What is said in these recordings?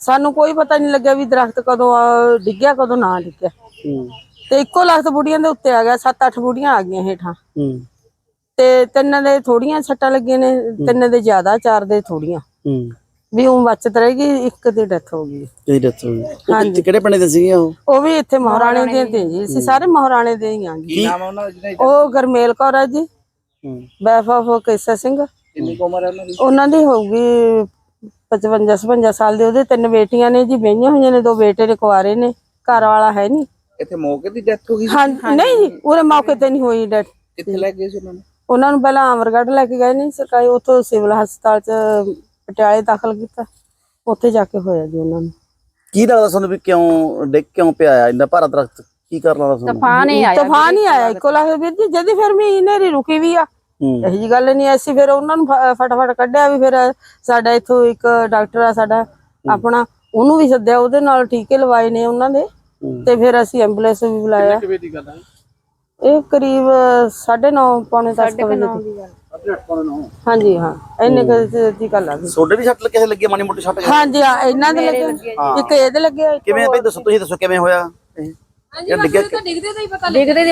ਸਾਨੂੰ ਕੋਈ ਪਤਾ ਨਹੀਂ ਲੱਗਿਆ ਵੀ ਦਰਖਤ ਕਦੋਂ ਆ, ਡਿੱਗਿਆ ਕਦੋਂ ਨਾ ਡਿੱਗਿਆ। ਹੂੰ। ਤੇ ਇੱਕੋ ਲਖਤ ਬੁੜੀਆਂ ਦੇ ਉੱਤੇ ਆ ਗਿਆ ਸੱਤ ਅੱਠ ਬੁੜੀਆਂ ਆ ਗਈਆਂ ਹੇਠਾਂ। ਹੂੰ। ਤੇ ਤਿੰਨ ਦੇ ਥੋੜੀਆਂ ਸੱਟਾਂ ਲੱਗੀਆਂ ਨੇ ਤਿੰਨ ਦੇ ਜ਼ਿਆਦਾ ਚਾਰ ਦੇ ਥੋੜੀਆਂ ਹੂੰ। ਵੀ ਉਹ ਬਚਤ ਰਹੇਗੀ ਇੱਕ ਦੀ ਡੈਥ ਹੋ ਗਈ। ਕੀ ਦੱਸੋ ਹਾਂਜੀ। ਕਿਹੜੇ ਪਿੰਡ ਦੇ ਸੀਗੇ ਉਹ? ਉਹ ਵੀ ਇੱਥੇ ਮਹਾਰਾਣੇ ਦੇ ਤੇ ਜੀ। ਅਸੀਂ ਸਾਰੇ ਮਹਾਰਾਣੇ ਦੇ ਹੀ ਆਂ ਜੀ ਨਾਮ ਉਹਨਾਂ ਦਾ ਉਹ ਗਰਮੇਲ ਕੌਰ ਆ ਜੀ। ਹੂੰ। Wife of Kesa Singh. ਕਿੰਨੀ ਉਮਰ ਹੈ ਉਹਨਾਂ ਦੀ ਹੋਊਗੀ 55 56 ਸਾਲ ਦੇ ਉਹਦੇ ਤਿੰਨ ਬੇਟੀਆਂ ਨੇ ਜੀ ਵਿਆਹੀਆਂ ਹੋਈਆਂ ਨੇ ਦੋ ਬੇਟੇ ਨੇ ਕੁਆਰੇ ਨੇ ਘਰ ਵਾਲਾ ਹੈ ਨਹੀਂ। ਇੱਥੇ ਮੌਕੇ ਦੀ ਡੈਥ ਹੋ ਗਈ ਹਾਂ ਨਹੀਂ ਜੀ ਉਹਦੇ ਮੌਕੇ ਤੇ ਨਹੀਂ ਹੋਈ ਡੈਥ ਕਿੱਥੇ ਲੈ ਗਏ ਸੀ ਉਹਨਾਂ ਨੂੰ? ਉਹਨਾਂ ਨੂੰ ਪਹਿਲਾਂ ਅਮਰਗੜ੍ਹ ਲੈ ਕੇ ਗਏ ਨਹੀਂ ਸਰਕਾਰੀ ਉੱਥੋਂ ਸਿਵਲ ਹਸਪਤਾਲ ਚ ਪਟਿਆਲੇ ਦਾਖਲ ਕੀਤਾ। ਉੱਥੇ ਜਾ ਕੇ ਹੋਇਆ ਜੀ ਉਹਨਾਂ ਨੂੰ। ਕੀ ਲੱਗਦਾ ਤੁਹਾਨੂੰ ਵੀ ਕਿਉਂ ਡਿੱਗ ਕਿਉਂ ਪਿਆ ਆ ਇੰਨਾ ਭਾਰਾ ਦਰਖਤ? ਕੀ ਕਰਨ ਵਾਲਾ ਤੁਹਾਨੂੰ ਤੂਫਾਨ ਹੀ ਆਇਆ ਤੂਫਾਨ ਹੀ ਆਇਆ ਇੱਕੋ ਲੱਖ ਵੀਰ ਜੀ ਜਦੀ ਫਿਰ ਵੀ ਨੇਰੀ ਰੁਕੀ ਵੀ ਆ। ਇਹੋ ਜੀ ਗੱਲ ਨਹੀਂ ਐਸੀ ਫਿਰ ਉਹਨਾਂ ਨੂੰ ਫਟਾਫਟ ਕੱਢਿਆ ਵੀ ਫਿਰ ਸਾਡਾ ਇੱਥੋਂ ਇੱਕ ਡਾਕਟਰ ਆ ਸਾਡਾ ਆਪਣਾ ਉਹਨੂੰ ਵੀ ਸੱਦਿਆ ਉਹਦੇ ਨਾਲ ਟੀਕੇ ਲਵਾਏ ਨੇ ਉਹਨਾਂ ਦੇ ਹੂੰ। ਤੇ ਫਿਰ ਅਸੀਂ ਐਂਬੂਲੈਂਸ ਵੀ ਬੁਲਾਇਆ। ਗੱਲ ਹੈ? ਇਹ ਕਰੀਬ 9:30 ਪੌਣੇ 10 ਵਜੇ ਦੀ। ਨੂੰ। ਹਾਂਜੀ ਹਾਂ ਇੰਨੇ ਕੁ ਦੀ ਗੱਲ ਆ ਗਈ ਸੋਡੇ ਵੀ ਸੱਟ ਕਿਸੇ ਲੱਗੀ ਮਾਨੀ ਮੋਟੀ ਸੱਟ ਹਾਂਜੀ ਹਾਂ ਇਹਨਾਂ ਦੇ ਲੱਗੇ। ਇੱਕ ਇਹਦੇ ਲੱਗੇ ਕਿਵੇਂ ਭਾਈ ਦੱਸੋ ਤੁਸੀਂ ਦੱਸੋ ਕਿਵੇਂ ਹੋਇਆ ਇਹ? ਇਹ ਡਿੱਗਿਆ ਕਿ- ਡਿੱਗਦੇ ਦੇ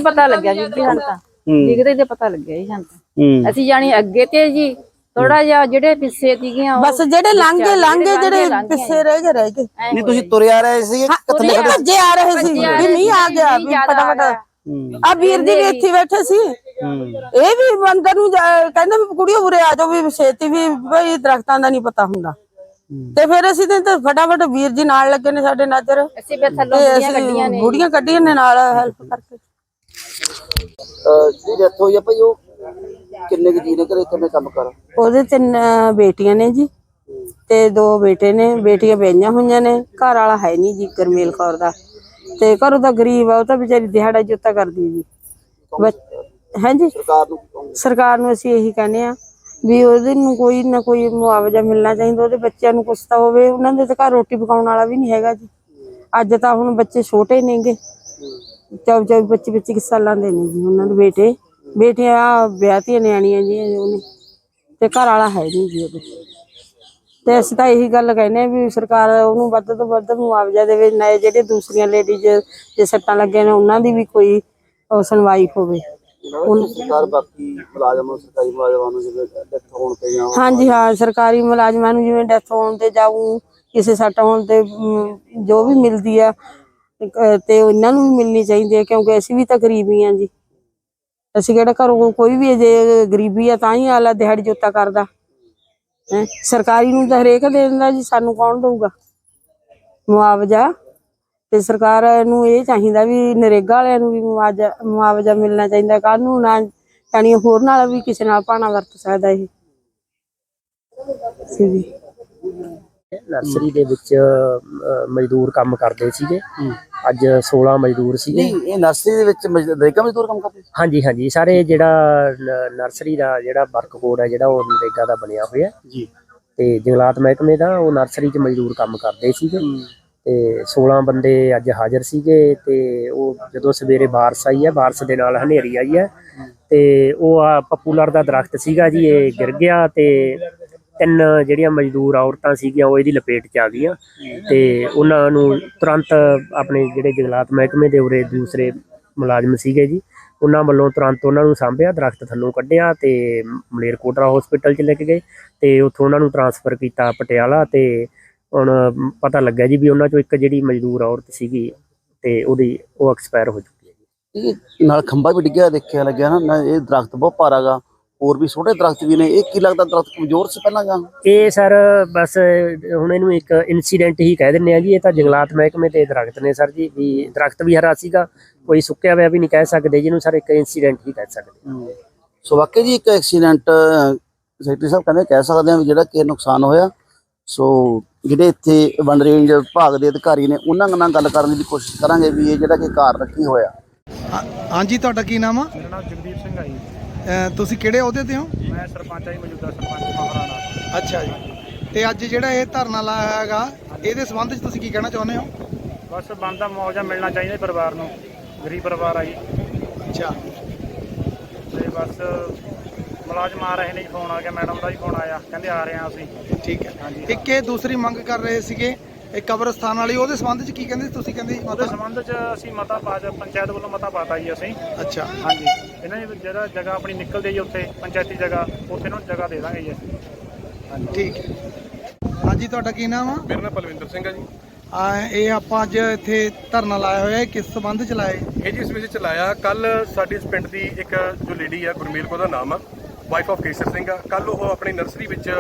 ਪਤਾ ਲੱਗਿਆ। ਜੀ ਸਾਨੂੰ ਤਾਂ ਹੂੰ ਡਿੱਗਦੇ ਦੇ ਪਤਾ ਲੱਗਿਆ ਜੀ ਸਾਨੂੰ ਤਾਂ। ਹੂੰ ਅਸੀਂ ਜਾਣੀ ਅੱਗੇ ਤੇ ਜੀ ਥੋੜਾ ਜਿਹਾ ਜਿਹੜੇ ਪਿੱਛੇ ਸੀਗੀਆਂ ਬਸ ਜਿਹੜੇ ਲਾਂਘੇ ਲਾਂਘੇ ਜਿਹੜੇ ਪਿੱਛੇ ਰਹਿ ਗਏ ਰਹਿ ਗਏ। ਨਹੀਂ ਤੁਸੀਂ ਤੁਰਿਆ ਰਹੇ ਸੀ ਕਿੱਥੇ ਨਹੀਂ ਭੱਜੇ ਆ ਰਹੇ ਸੀ ਵੀ ਮੀਂਹ ਆ ਗਿਆ ਵੀ ਫਟਾਫਟ। ਹੂੰ। ਆ ਵੀਰ ਜੀ ਵੀ ਇੱਥੇ ਬੈਠੇ ਸੀ। ਇਹ ਵੀ ਅੰਦਰ ਨੂੰ ਕਹਿੰਦੇ ਵੀ ਕੁੜੀਓ ਉਰੇ ਆ ਜਾਓ ਵੀ ਛੇਤੀ ਵੀ ਬਈ ਦਰਖਤਾਂ ਦਾ ਨਹੀਂ ਪਤਾ ਹੁੰਦਾ। ਤੇ ਫਿਰ ਅਸੀਂ ਤੇ ਫਟਾਫਟ ਵੀਰ ਜੀ ਨਾਲ ਲੱਗੇ ਨੇ ਸਾਡੇ ਨਜ਼ਰ। ਅਸੀਂ ਵੀ ਥੱਲੋਂ ਤੇ ਅਸੀਂ ਬੁੜੀਆਂ ਕੱਢੀਆਂ ਨੇ ਨਾਲ ਹੈਲਪ ਕਰਕੇ। ਜੀ ਡੈਥ ਹੋਈ ਆ ਭਾਈ ਉਹ? ਕਿੰਨੇ ਕੁ ਜੀ ਨੇ ਘਰੇ? ਕਿੰਨੇ ਕੰਮ ਕਰ? ਉਹਦੇ ਤਿੰਨ ਬੇਟੀਆਂ ਨੇ ਜੀ ਤੇ ਦੋ ਬੇਟੇ ਨੇ ਬੇਟੀਆਂ ਵਿਆਹੀਆਂ ਹੋਈਆਂ ਨੇ ਘਰ ਵਾਲਾ ਹੈ ਨਹੀਂ ਜੀ ਗਰਮੇਲ ਕੌਰ ਦਾ। ਤੇ ਘਰੋਂ ਦਾ ਗਰੀਬ ਆ ਉਹ ਤਾਂ ਵਿਚਾਰੀ ਦਿਹਾੜਾ ਜੁੱਤਾ ਕਰਦੀ ਜੀ। ਹਾਂਜੀ ਸਰਕਾਰ ਨੂੰ? ਸਰਕਾਰ ਨੂੰ ਅਸੀਂ ਇਹੀ ਕਹਿੰਦੇ ਆ ਵੀ ਉਹਦੇ ਨੂੰ ਕੋਈ ਨਾ ਕੋਈ ਮੁਆਵਜ਼ਾ ਮਿਲਣਾ ਚਾਹੀਦਾ ਉਹਦੇ ਬੱਚਿਆਂ ਨੂੰ ਕੁਛ ਤਾਂ ਹੋਵੇ ਉਹਨਾਂ ਦੇ ਤਾਂ ਘਰ ਰੋਟੀ ਪਕਾਉਣ ਵਾਲਾ ਵੀ ਨਹੀਂ ਹੈਗਾ ਜੀ। ਅੱਜ ਤਾਂ ਹੁਣ ਬੱਚੇ ਛੋਟੇ ਨੇਗੇ। ਚੌਵੀ ਚੌਵੀ ਪੱਚੀ ਪੱਚੀ ਕੁ ਸਾਲਾਂ ਦੇ ਨੇ ਜੀ ਉਹਨਾਂ ਦੇ ਬੇਟੇ। ਬੇਟੀਆਂ ਵਿਆਹਤੀਆਂ ਨਿਆਣੀਆਂ ਜੀ ਉਹਨੇ। ਤੇ ਘਰ ਵਾਲਾ ਹੈ ਨਹੀਂ ਜੀ ਉਹਦੇ। ਤੇ ਅਸੀਂ ਤਾਂ ਇਹੀ ਗੱਲ ਕਹਿੰਦੇ ਆ ਵੀ ਸਰਕਾਰ ਉਹਨੂੰ ਵੱਧ ਤੋਂ ਵੱਧ ਮੁਆਵਜ਼ਾ ਦੇਵੇ ਨਾ ਜਿਹੜੇ ਦੂਸਰੀਆਂ ਲੇਡੀਜ਼ ਜੇ ਸੱਟਾਂ ਲੱਗੀਆਂ ਨੇ ਉਹਨਾਂ ਦੀ ਵੀ ਕੋਈ ਉਹ ਸੁਣਵਾਈ ਹੋਵੇ। ਸਰਕਾਰ ਬਾਕੀ ਮੁਲਾਜ਼ਮਾਂ ਸਰਕਾਰੀ ਮੁਲਾਜ਼ਮਾਂ ਨੂੰ ਜਿਵੇਂ ਡੈਥ ਹੋਣ ਤੇ ਜਾਂ ਹਾਂਜੀ ਹਾਂ ਸਰਕਾਰੀ ਮੁਲਾਜ਼ਮਾਂ ਨੂੰ ਜਿਵੇਂ ਡੈਥ ਹੋਣ ਤੇ ਜਾਊ ਕਿਸੇ ਸੱਟ ਹੋਣ ਤੇ ਜੋ ਵੀ ਮਿਲਦੀ ਆ ਤੇ ਇਹਨਾਂ ਨੂੰ ਵੀ ਮਿਲਣੀ ਚਾਹੀਦੀ ਹੈ ਕਿਉਂਕਿ ਅਸੀਂ ਵੀ ਤਾਂ ਗਰੀਬ ਹੀ ਆ ਜੀ। ਅਸੀਂ ਕਿਹੜਾ ਘਰੋਂ ਕੋਈ ਵੀ ਜੇ ਗਰੀਬੀ ਆ ਤਾਂ ਹੀ ਆਲਾ ਦਿਹਾੜੀ ਜੋਤਾ ਕਰਦਾ। ਹੈ? ਸਰਕਾਰੀ ਨੂੰ ਤਾਂ ਹਰੇਕ ਦੇ ਦਿੰਦਾ ਜੀ, ਸਾਨੂੰ ਕੌਣ ਦਊਗਾ? ਮੁਆਵਜ਼ਾ। ਤੇ ਸਰਕਾਰ ਨੂੰ ਇਹ ਚਾਹੀਦਾ ਵੀ ਨਰੇਗਾ ਵਾਲਿਆਂ ਨੂੰ ਵੀ ਮੁਆਵਜ਼ਾ ਮੁਆਵਜ਼ਾ ਮਿਲਣਾ ਚਾਹੀਦਾ। ਕਾਹਨੂੰ ਨਾ ਜਾਣੀ ਹੋਰ ਨਾਲ ਵੀ ਕਿਸੇ ਨਾਲ ਭਾਣਾ ਵਰਤ ਸਕਦਾ ਇਹ। ਸੀ ਨਰਸਰੀ ਦੇ ਵਿੱਚ ਮਜ਼ਦੂਰ ਕੰਮ ਕਰਦੇ ਸੀਗੇ। ਅੱਜ 16 ਮਜ਼ਦੂਰ ਸੀਗੇ। ਨਹੀਂ ਇਹ ਨਰਸਰੀ ਦੇ ਵਿੱਚ ਨਰੇਗਾ ਮਜ਼ਦੂਰ ਕੰਮ ਕਰਦੇ? ਹਾਂਜੀ ਹਾਂਜੀ। ਸਾਰੇ ਜਿਹੜਾ ਨ- ਨਰਸਰੀ ਦਾ ਜਿਹੜਾ ਵਰਕ ਕੋਡ ਹੈ ਜਿਹੜਾ ਉਹ ਨਰੇਗਾ ਦਾ ਬਣਿਆ ਹੋਇਆ। ਜੀ। ਤੇ ਜੰਗਲਾਤ ਮਹਿਕਮੇ ਦਾ ਉਹ ਨਰਸਰੀ 'ਚ ਮਜ਼ਦੂਰ ਕੰਮ ਕਰਦੇ ਸੀਗੇ। ਤੇ 16 ਬੰਦੇ ਅੱਜ ਹਾਜ਼ਰ ਸੀਗੇ ਤੇ ਉਹ ਜਦੋਂ ਸਵੇਰੇ ਬਾਰਿਸ਼ ਆਈ ਹੈ ਬਾਰਿਸ਼ ਦੇ ਨਾਲ ਹਨੇਰੀ ਆਈ ਹੈ। ਤੇ ਉਹ ਆ ਪਪੂਲਰ ਦਾ ਦਰਖਤ ਸੀਗਾ ਜੀ ਇਹ ਗਿਰ ਗਿਆ ਤੇ ਤਿੰਨ ਜਿਹੜੀਆਂ ਮਜ਼ਦੂਰ ਔਰਤਾਂ ਸੀਗੀਆਂ, ਉਹ ਇਹਦੀ ਲਪੇਟ 'ਚ ਆ ਗਈਆਂ ਤੇ ਉਹਨਾਂ ਨੂੰ ਤੁਰੰਤ ਆਪਣੇ ਜਿਹੜੇ ਜੰਗਲਾਤ ਮਹਿਕਮੇ ਦੇ ਉਰੇ ਦੂਸਰੇ ਮੁਲਾਜ਼ਮ ਸੀਗੇ ਜੀ, ਉਹਨਾਂ ਵੱਲੋਂ ਤੁਰੰਤ ਉਹਨਾਂ ਨੂੰ ਸਾਂਭਿਆ, ਦਰਖਤ ਥੱਲੋਂ ਕੱਢਿਆ ਤੇ ਮਲੇਰਕੋਟਰਾ ਹਸਪੀਟਲ 'ਚ ਲੈ ਕੇ ਗਏ ਤੇ ਉੱਥੋਂ ਉਹਨਾਂ ਨੂੰ ਟ੍ਰਾਂਸਫਰ ਕੀਤਾ ਪਟਿਆਲਾ ਤੇ ਹੁਣ ਪਤਾ ਲੱਗਾ ਜੀ ਵੀ ਉਹਨਾਂ 'ਚੋਂ ਇੱਕ ਜਿਹੜੀ ਮਜ਼ਦੂਰ ਔਰਤ ਸੀਗੀ ਤੇ ਉਹਦੀ ਉਹ ਐਕਸਪਾਇਰ ਹੋ ਚੁੱਕੀ ਹੈ ਜੀ। ਇਹ ਨਾਲ ਖੰਭਾ ਵੀ ਡਿੱਗਿਆ, ਦੇਖਿਆ ਲੱਗਿਆ ਨਾ ਨਾ ਇਹ ਦਰਖਤ ਬਹੁਤ ਭਾਰਾ ਗਾ। ਹੋਰ ਵੀ ਛੋਟੇ ਦਰਖਤ ਵੀ ਨੇ ਇਹ ਕੀ ਲੱਗਦਾ ਦਰਖਤ ਕਮਜ਼ੋਰ ਸੀ ਪਹਿਲਾਂ ਜਾਂ? ਇਹ ਸਰ ਬਸ ਹੁਣ ਇਹਨੂੰ ਇੱਕ ਇਨਸੀਡੈਂਟ ਹੀ ਕਹਿ ਦਿੰਨੇ ਆ ਜੀ ਇਹ ਤਾਂ ਜੰਗਲਾਤ ਮਹਿਕਮੇ ਤੇ ਦਰਖਤ ਨੇ ਸਰ ਜੀ ਵੀ ਦਰਖਤ ਵੀ ਹਰਾ ਸੀਗਾ ਕੋਈ ਸੁੱਕਿਆ ਹੋਇਆ ਵੀ ਨਹੀਂ ਕਹਿ ਸਕਦੇ ਜਿਹਨੂੰ ਸਰ ਇੱਕ ਇਨਸੀਡੈਂਟ ਹੀ ਕਹਿ ਸਕਦੇ। ਸੋ ਵਾਕਈ ਜੀ ਇੱਕ ਐਕਸੀਡੈਂਟ ਸੈਕਟਰੀ ਸਾਹਿਬ ਕਹਿੰਦੇ ਕਹਿ ਸਕਦੇ ਆ ਵੀ ਜਿਹੜਾ ਕਿ ਨੁਕਸਾਨ ਹੋਇਆ। ਸੋ ਜਿਹੜੇ ਇੱਥੇ ਵਨ ਰੇਂਜ ਵਿਭਾਗ ਦੇ ਅਧਿਕਾਰੀ ਨੇ ਉਹਨਾਂ ਨਾਲ ਗੱਲ ਕਰਨ ਦੀ ਕੋਸ਼ਿਸ਼ ਕਰਾਂਗੇ ਵੀ ਇਹ ਜਿਹੜਾ ਕਿ ਕਾਰਨ ਕੀ ਹੋਇਆ। ਹਾਂਜੀ ਤੁਹਾਡਾ ਕੀ ਨਾਮ ਆ? ਮੇਰਾ ਨਾਮ ਜਗਦੀਪ ਸਿੰਘ ਆ ਜੀ। ਅਹ ਤੁਸੀਂ ਕਿਹੜੇ ਅਹੁਦੇ ਤੇ ਹੋ? ਮੈਂ ਸਰਪੰਚ ਆ ਜੀ ਮੌਜੂਦਾ ਸਰਪੰਚ ਮਹਾਰਾਣਾ ਅੱਛਾ ਜੀ। ਤੇ ਅੱਜ ਜਿਹੜਾ ਇਹ ਧਰਨਾ ਲਾਇਆ ਹੈਗਾ ਇਹਦੇ ਸੰਬੰਧ ਵਿੱਚ ਤੁਸੀਂ ਕੀ ਕਹਿਣਾ ਚਾਹੁੰਦੇ ਹੋ? ਬਸ ਬੰਦਾ ਮੁਆਵਜ਼ਾ ਮਿਲਣਾ ਚਾਹੀਦਾ ਪਰਿਵਾਰ ਨੂੰ। ਗਰੀਬ ਪਰਿਵਾਰ ਆ ਜੀ। ਅੱਛਾ। ਤੇ ਬਸ ਮੁਲਾਜ਼ਮ ਆ ਰਹੇ ਨੇ ਜੀ ਫੋਨ ਆ ਗਿਆ ਮੈਡਮ ਦਾ ਵੀ ਫੋਨ ਆਇਆ। ਕਹਿੰਦੇ ਆ ਰਹੇ ਆ ਅਸੀਂ। ਠੀਕ ਹੈ। ਹਾਂਜੀ। ਇੱਕ ਇਹ ਦੂਸਰੀ ਮੰਗ ਕਰ ਰਹੇ ਸੀਗੇ ਇਹ ਕਬਰਸਤਾਨ ਵਾਲੀ ਉਹਦੇ ਸੰਬੰਧ ਵਿੱਚ ਕੀ ਕਹਿੰਦੇ? ਤੁਸੀਂ ਕਹਿੰਦੇ ਸੀ ਉਹਦੇ ਮਾਤਾ? ਸੰਬੰਧ 'ਚ ਅਸੀਂ ਮਤਾ ਪਾ ਪੰਚਾਇਤ ਵੱਲੋਂ ਮਤਾ ਪਾਤਾ ਜੀ ਅਸੀਂ। ਅੱਛਾ। ਹਾਂਜੀ। ਇਹਨਾਂ ਦੀ ਜਿਹੜਾ ਜਗ੍ਹਾ ਆਪਣੀ ਨਿਕਲਦੀ ਜੀ ਉੱਥੇ ਪੰਚਾਇਤੀ ਜਗ੍ਹਾ ਉੱਥੇ ਨੂੰ ਜਗ੍ਹਾ ਦੇ ਦਾਂਗੇ ਜੀ ਅਸੀਂ। ਠੀਕ ਹੈ। ਹਾਂਜੀ ਤੁਹਾਡਾ ਕੀ ਨਾਮ ਆ? ਮੇਰਾ ਨਾਮ ਪਲਵਿੰਦਰ ਸਿੰਘ ਹੈ ਜੀ। ਆ ਇਹ ਆਪਾਂ ਅੱਜ ਇੱਥੇ ਧਰਨਾ ਲਾਇਆ ਹੋਇਆ ਹੈ ਕਿਸ ਸੰਬੰਧ ਚ ਲਾਇਆ? ਇਹ ਜੀ ਇਸ ਵਿੱਚ ਚਲਾਇਆ ਕੱਲ ਸਾਡੀ ਇਸ ਪਿੰਡ ਦੀ ਇੱਕ ਜੋ ਲੇਡੀ ਆ ਗੁਰਮੇਲ ਕੋ ਦਾ ਨਾਮ ਆ ਵਾਈਫ ਆਫ ਕੇਸਰ ਸਿੰਘ ਆ। ਕੱਲ ਉਹ ਆਪਣੀ ਨਰਸਰੀ ਵਿੱਚ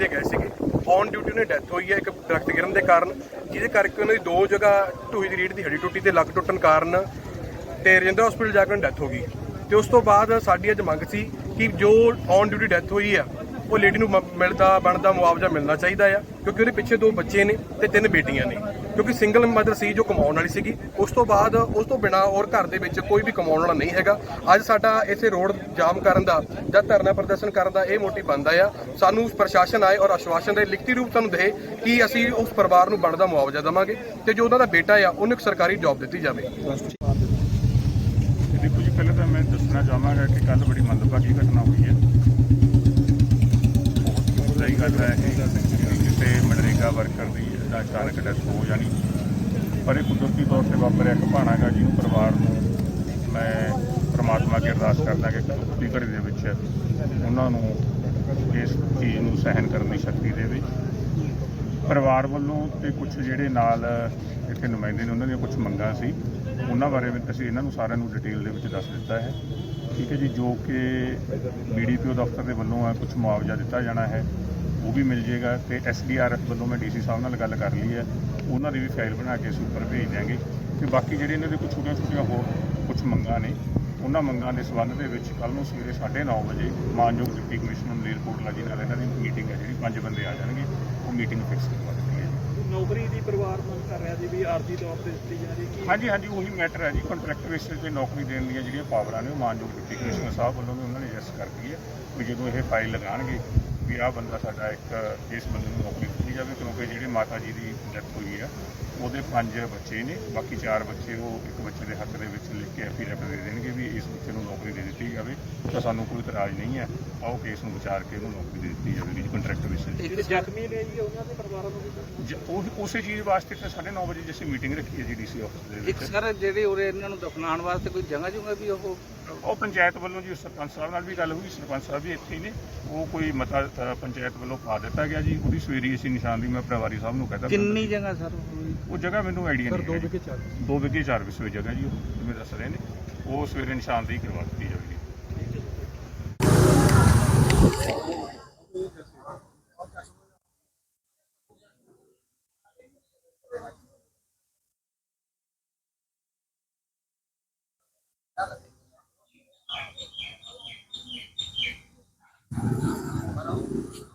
ਤੇ ਗਏ ਸੀਗੇ। ਔਨ ਡਿਊਟੀ ਉਹਨੇ ਡੈਥ ਹੋਈ ਹੈ, ਇੱਕ ਦਰਖਤ ਗਿਰਨ ਦੇ ਕਾਰਨ। ਜਿਹਦੇ ਕਰਕੇ ਉਹਨਾਂ ਦੀ ਦੋ ਜਗ੍ਹਾ ਢੂਈ ਦੀ ਰੀੜ ਦੀ ਹੱਡੀ ਟੁੱਟੀ ਤੇ ਲੱਕ ਟੁੱਟਣ ਕਾਰਨ ਤੇ ਰਜਿੰਦਰ ਹਸਪੀਟਲ ਜਾ ਕੇ ਡੈਥ ਹੋ ਗਈ। ਤੇ ਉਸ ਤੋਂ ਬਾਅਦ ਸਾਡੀ ਅੱਜ ਮੰਗ ਸੀ ਕਿ ਜੋ ਔਨ ਡਿਊਟੀ ਡੈਥ ਹੋਈ ਆ ਉਹ ਲੇਡੀ ਨੂੰ ਮ- ਮਿਲਦਾ, ਬਣਦਾ, ਮੁਆਵਜ਼ਾ ਮਿਲਣਾ ਚਾਹੀਦਾ ਆ, ਕਿਉਂਕਿ ਉਹਦੇ ਪਿੱਛੇ ਦੋ ਬੱਚੇ ਨੇ ਤੇ ਤਿੰਨ ਬੇਟੀਆਂ ਨੇ। ਕਿਉਂਕਿ ਸਿੰਗਲ ਮਦਰ ਸੀ ਜੋ ਕਮਾਉਣ ਵਾਲੀ ਸੀਗੀ। ਉਸ ਤੋਂ ਬਾਅਦ, ਉਸ ਤੋਂ ਬਿਨਾ ਔਰ ਘਰ ਦੇ ਵਿੱਚ ਕੋਈ ਵੀ ਕਮਾਉਣ ਵਾਲਾ ਨਹੀਂ ਹੈਗਾ। ਅੱਜ ਸਾਡਾ ਇੱਥੇ ਰੋਡ ਜਾਮ ਕਰਨ ਦਾ ਜਾਂ ਧਰਨਾ ਪ੍ਰਦਰਸ਼ਨ ਕਰਨ ਦਾ ਇਹ ਮੋਟੀ ਬਣਦਾ ਆ। ਸਾਨੂੰ ਪ੍ਰਸ਼ਾਸਨ ਆਏ ਔਰ ਆਸ਼ਵਾਸਨ ਦੇ ਲਿਖਤੀ ਰੂਪ ਸਾਨੂੰ ਦੇ ਕਿ ਅਸੀਂ ਉਸ ਪਰਿਵਾਰ ਨੂੰ ਬਣਦਾ ਮੁਆਵਜ਼ਾ ਦੇਵਾਂਗੇ ਤੇ ਜੋ ਉਹਨਾਂ ਦਾ ਬੇਟਾ ਆ, ਉਹਨੂੰ ਇੱਕ ਸਰਕਾਰੀ ਜੌਬ ਦਿੱਤੀ ਜਾਵੇ। ਦੇਖੋ ਜੀ, ਪਹਿਲਾਂ ਤਾਂ ਮੈਂ ਦੱਸਣਾ ਚਾਹਾਂਗਾ ਕਿ ਕੱਲ ਬੜੀ ਮੰਦਭਾਗੀ ਘਟਨਾ ਹੋਈ ਹੈ ਬਹੁਤ ਸਹੀ ਗੱਲ ਹੈ ਕਿ ਕਿਸੇ ਮਨਰੇਗਾ ਵਰਕਰ ਦੀ ਦਾ ਅਚਾਨਕ ਡੈਥ ਹੋ ਜਾਣੀ। ਪਰ ਇਹ ਕੁਦਰਤੀ ਤੌਰ ਤੇ ਵਾਪਰਿਆ ਇੱਕ ਭਾਣਾ ਗਾ ਜਿਹਨੂੰ ਪਰਿਵਾਰ ਨੂੰ ਮੈਂ ਪ੍ਰਮਾਤਮਾ ਅੱਗੇ ਅਰਦਾਸ ਕਰਦਾ ਕਿ ਦੁੱਖ ਦੀ ਘੜੀ ਦੇ ਵਿੱਚ ਉਹਨਾਂ ਨੂੰ ਇਸ ਚੀਜ਼ ਨੂੰ ਸਹਿਣ ਕਰਨ ਦੀ ਸ਼ਕਤੀ ਦੇਵੇ। ਪਰਿਵਾਰ ਵੱਲੋਂ ਤੇ ਕੁਝ ਜਿਹੜੇ ਨਾਲ ਇੱਥੇ ਨੁਮਾਇੰਦੇ ਨੇ, ਉਹਨਾਂ ਦੀਆਂ ਕੁਝ ਮੰਗਾਂ ਸੀ। ਉਹਨਾਂ ਬਾਰੇ ਵੀ ਅਸੀਂ ਇਹਨਾਂ ਨੂੰ ਸਾਰਿਆਂ ਨੂੰ ਡਿਟੇਲ ਦੇ ਵਿੱਚ ਦੱਸ ਦਿੱਤਾ ਹੈ। ਠੀਕ ਹੈ ਜੀ, ਜੋ ਕਿ ਬੀਡੀਪੀਓ ਦਫ਼ਤਰ ਦੇ ਵੱਲੋਂ ਆ ਕੁਝ ਮੁਆਵਜ਼ਾ ਦਿੱਤਾ ਜਾਣਾ ਹੈ। ਉਹ ਵੀ ਮਿਲ ਜੇਗਾ ਤੇ ਐਸਡੀਆਰਐਫ ਵੱਲੋਂ ਮੈਂ ਡੀਸੀ ਸਾਹਿਬ ਨਾਲ ਗੱਲ ਕਰ ਲਈ ਹੈ। ਉਹਨਾਂ ਦੀ ਵੀ ਫਾਈਲ ਬਣਾ ਕੇ ਅਸੀਂ ਉੱਪਰ ਭੇਜ ਦਿਆਂਗੇ। ਤੇ ਬਾਕੀ ਜਿਹੜੇ ਇਹਨਾਂ ਦੇ ਕੁਝ ਛੋਟੀਆਂ ਛੋਟੀਆਂ ਹੋਰ ਕੁਝ ਮੰਗਾਂ ਨੇ ਉਹਨਾਂ ਮੰਗਾਂ ਦੇ ਸੰਬੰਧ ਦੇ ਵਿੱਚ ਕੱਲ ਨੂੰ ਸਵੇਰੇ 9:30 ਵਜੇ ਮਾਨਯੋਗ ਡਿਪਟੀ ਕਮਿਸ਼ਨਰ ਮਲੇਰਕੋਟਲਾ ਜੀ ਨਾਲ ਇਹਨਾਂ ਦੀ ਮੀਟਿੰਗ ਹੈ ਜਿਹੜੀ ਪੰਜ ਬੰਦੇ ਆ ਜਾਣਗੇ ਉਹ ਮੀਟਿੰਗ ਫਿਕਸ ਕਰਵਾ ਦਿੱਤੀ ਹੈ ਨੌਕਰੀ ਦੀ ਪਰਿਵਾਰ ਮੰਗ ਕਰ ਰਿਹਾ ਜੀ ਵੀ ਆਰਜੀ ਤੌਰ ਤੇ ਦਿੱਤੀ ਜਾ ਰਹੀ ਕੀ ਹਾਂਜੀ ਹਾਂਜੀ ਉਹੀ ਮੈਟਰ ਹੈ ਜੀ। ਕੰਟਰੈਕਟ ਬੇਸਿਸ ਤੇ ਨੌਕਰੀ ਦੇਣ ਦੀਆਂ ਜਿਹੜੀਆਂ ਪਾਵਰਾਂ ਨੇ ਉਹ ਮਾਨਯੋਗ ਡਿਪਟੀ ਕਮਿਸ਼ਨਰ ਸਾਹਿਬ ਵੱਲੋਂ ਵੀ ਉਹਨਾਂ ਨੇ ਜੈਸ ਕਰਤੀ ਹੈ ਵੀ ਜਦੋਂ ਇਹ ਫਾਈਲ ਲਗਾਣਗੇ ਵੀ ਆਹ ਬੰਦਾ ਸਾਡਾ ਇੱਕ ਇਸ ਬੰਦੇ ਨੂੰ ਨੌਕਰੀ ਦਿੱਤੀ ਜਾਵੇ ਕਿਉਂਕਿ ਜਿਹੜੇ ਮਾਤਾ ਜੀ ਦੀ ਡੈਥ ਹੋਈ ਹੈ ਉਹਦੇ ਪੰਜ ਬੱਚੇ ਨੇ ਬਾਕੀ ਚਾਰ ਬੱਚੇ ਉਹ ਇੱਕ ਬੱਚੇ ਦੇ ਹੱਕ ਦੇ ਵਿੱਚ ਲਿਖ ਕੇ ਐਫੀਡੇਵਿਟ ਦੇ ਦੇਣਗੇ ਵੀ ਇਸ ਬੱਚੇ ਨੂੰ ਨੌਕਰੀ ਦੇ ਦਿੱਤੀ ਜਾਵੇ ਤਾਂ ਸਾਨੂੰ ਕੋਈ ਇਤਰਾਜ਼ ਨਹੀਂ ਹੈ। ਆਓ ਕੇਸ ਨੂੰ ਵਿਚਾਰ ਕੇ ਉਹਨੂੰ ਨੌਕਰੀ ਦੇ ਦਿੱਤੀ ਜਾਵੇਗੀ ਕੰਟਰੈਕਟ ਜਿਹੜੇ ਜ਼ਖਮੀ ਨੇ ਜੀ ਉਹਨਾਂ ਦੇ ਪਰਿਵਾਰਾਂ ਨੂੰ ਉਹ ਉਸੇ ਚੀਜ਼ ਵਾਸਤੇ ਤਾਂ 9:30 ਵਜੇ ਜਿਵੇਂ ਮੀਟਿੰਗ ਰੱਖੀ ਹੈ ਜੀ ਡੀਸੀ ਆਫਿਸ ਦੇ ਇੱਕ ਵਿੱਚ ਸਰ ਜਿਹੜੇ ਉਰੇ ਇਹਨਾਂ ਨੂੰ ਦਫਨਾਉਣ ਵਾਸਤੇ ਕੋਈ ਜਗ੍ਹਾ ਜੁਗਾ ਵੀ ਉਹ ਉਹ ਪੰਚਾਇਤ ਵੱਲੋਂ ਜੀ ਸਰਪੰਚ ਸਾਹਿਬ ਨਾਲ ਵੀ ਗੱਲ ਹੋਈ ਸਰਪੰਚ ਸਾਹਿਬ ਵੀ ਇੱਥੇ ਹੀ ਨੇ। ਉਹ ਕੋਈ ਮਤਾ ਅ, ਪੰਚਾਇਤ ਵੱਲੋਂ ਪਾ ਦਿੱਤਾ ਗਿਆ ਜੀ। ਉਹਦੀ ਸਵੇਰੀ ਅਸੀਂ ਨਿਸ਼ਾਨਦੀ ਮੈਂ ਪ੍ਰਵਾਰੀ ਸਾਹਿਬ ਨੂੰ ਕਹਤਾ। ਕਿੰਨੀ ਜਗ੍ਹਾ ਸਰ? ਉਹ ਜਗ੍ਹਾ ਮੈਨੂੰ ਆਈਡੀਆ ਨਹੀਂ ਹੈ ਜੀ। ਦੋ ਵਿਗੇ ਚਾਰ ਵਿਸਵੇ ਜਗ੍ਹਾ ਜੀ ਉਹ ਜਿਵੇਂ ਦੱਸ ਰਹੇ ਨੇ। ਉਹ ਸਵੇਰੇ ਨਿਸ਼ਾਨਦੀ ਕਰਵਾ ਦਿੱਤੀ ਜਾਵੇਗੀ Mm-hmm.